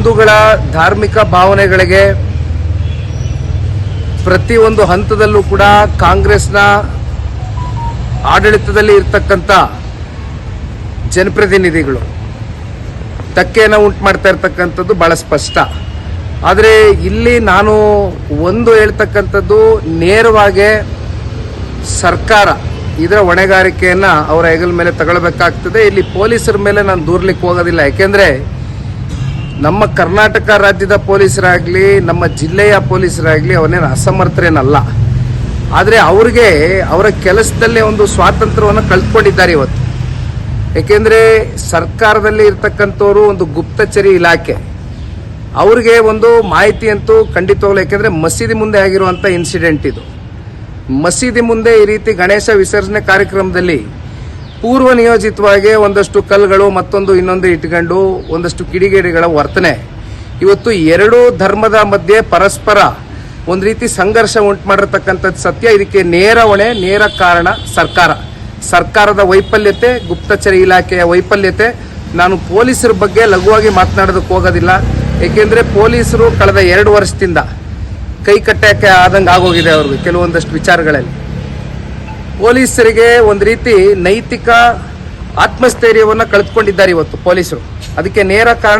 ಹಿಂದೂಗಳ ಧಾರ್ಮಿಕ ಭಾವನೆಗಳಿಗೆ ಪ್ರತಿಯೊಂದು ಹಂತದಲ್ಲೂ ಕೂಡ ಕಾಂಗ್ರೆಸ್ನ ಆಡಳಿತದಲ್ಲಿ ಇರ್ತಕ್ಕಂಥ ಜನಪ್ರತಿನಿಧಿಗಳು ಧಕ್ಕೆಯನ್ನು ಉಂಟು ಮಾಡ್ತಾ ಇರ್ತಕ್ಕಂಥದ್ದು ಬಹಳ ಸ್ಪಷ್ಟ. ಆದರೆ ಇಲ್ಲಿ ನಾನು ಒಂದು ಹೇಳ್ತಕ್ಕಂಥದ್ದು ನೇರವಾಗಿ ಸರ್ಕಾರ ಇದರ ಹೊಣೆಗಾರಿಕೆಯನ್ನು ಅವರ ಹೆಗಲ ಮೇಲೆ ತಗೊಳ್ಬೇಕಾಗ್ತದೆ. ಇಲ್ಲಿ ಪೊಲೀಸರ ಮೇಲೆ ನಾನು ದೂರ್ಲಿಕ್ಕೆ ಹೋಗೋದಿಲ್ಲ. ಯಾಕೆಂದರೆ ನಮ್ಮ ಕರ್ನಾಟಕ ರಾಜ್ಯದ ಪೊಲೀಸರಾಗಲಿ, ನಮ್ಮ ಜಿಲ್ಲೆಯ ಪೊಲೀಸರಾಗಲಿ ಅವನೇನು ಅಸಮರ್ಥರೇನಲ್ಲ. ಆದರೆ ಅವ್ರಿಗೆ, ಅವರ ಕೆಲಸದಲ್ಲೇ ಒಂದು ಸ್ವಾತಂತ್ರ್ಯವನ್ನು ಕಳ್ಕೊಂಡಿದ್ದಾರೆ ಇವತ್ತು. ಏಕೆಂದರೆ ಸರ್ಕಾರದಲ್ಲಿ ಇರ್ತಕ್ಕಂಥವ್ರು ಒಂದು ಗುಪ್ತಚರಿ ಇಲಾಖೆ. ಅವ್ರಿಗೆ ಒಂದು ಮಾಹಿತಿ ಅಂತೂ ಖಂಡಿತವಾಗ್ಲು ಯಾಕೆಂದರೆ ಮಸೀದಿ ಮುಂದೆ ಆಗಿರುವಂಥ ಇನ್ಸಿಡೆಂಟ್ ಇದು. ಮಸೀದಿ ಮುಂದೆ ಈ ರೀತಿ ಗಣೇಶ ವಿಸರ್ಜನೆ ಕಾರ್ಯಕ್ರಮದಲ್ಲಿ ಪೂರ್ವ ನಿಯೋಜಿತವಾಗಿ ಒಂದಷ್ಟು ಕಲ್ಲುಗಳು ಮತ್ತೊಂದು ಇನ್ನೊಂದು ಇಟ್ಕೊಂಡು ಒಂದಷ್ಟು ಕಿಡಿಗೇಡಿಗಳ ವರ್ತನೆ. ಇವತ್ತು ಎರಡೂ ಧರ್ಮದ ಮಧ್ಯೆ ಪರಸ್ಪರ ಒಂದು ರೀತಿ ಸಂಘರ್ಷ ಉಂಟು ಮಾಡಿರ್ತಕ್ಕಂಥದ್ದು ಸತ್ಯ. ಇದಕ್ಕೆ ನೇರ ಹೊಣೆ, ನೇರ ಕಾರಣ ಸರ್ಕಾರ. ಸರ್ಕಾರದ ವೈಫಲ್ಯತೆ, ಗುಪ್ತಚರ ಇಲಾಖೆಯ ವೈಫಲ್ಯತೆ. ನಾನು ಪೊಲೀಸರ ಬಗ್ಗೆ ಲಘುವಾಗಿ ಮಾತನಾಡೋದಕ್ಕೆ ಹೋಗೋದಿಲ್ಲ. ಏಕೆಂದರೆ ಪೊಲೀಸರು ಕಳೆದ ಎರಡು ವರ್ಷದಿಂದ ಕೈ ಕಟ್ಟಕ್ಕೆ ಆದಂಗೆ ಆಗೋಗಿದೆ ಅವ್ರಿಗೆ ಕೆಲವೊಂದಷ್ಟು ವಿಚಾರಗಳಲ್ಲಿ. ಪೊಲೀಸರಿಗೆ ಒಂದು ರೀತಿ ನೈತಿಕ ಆತ್ಮಸ್ಥೈರ್ಯವನ್ನು ಕಳೆದುಕೊಂಡಿದ್ದಾರೆ ಇವತ್ತು ಪೊಲೀಸರು. ಅದಕ್ಕೆ ನೇರ ಕಾರಣ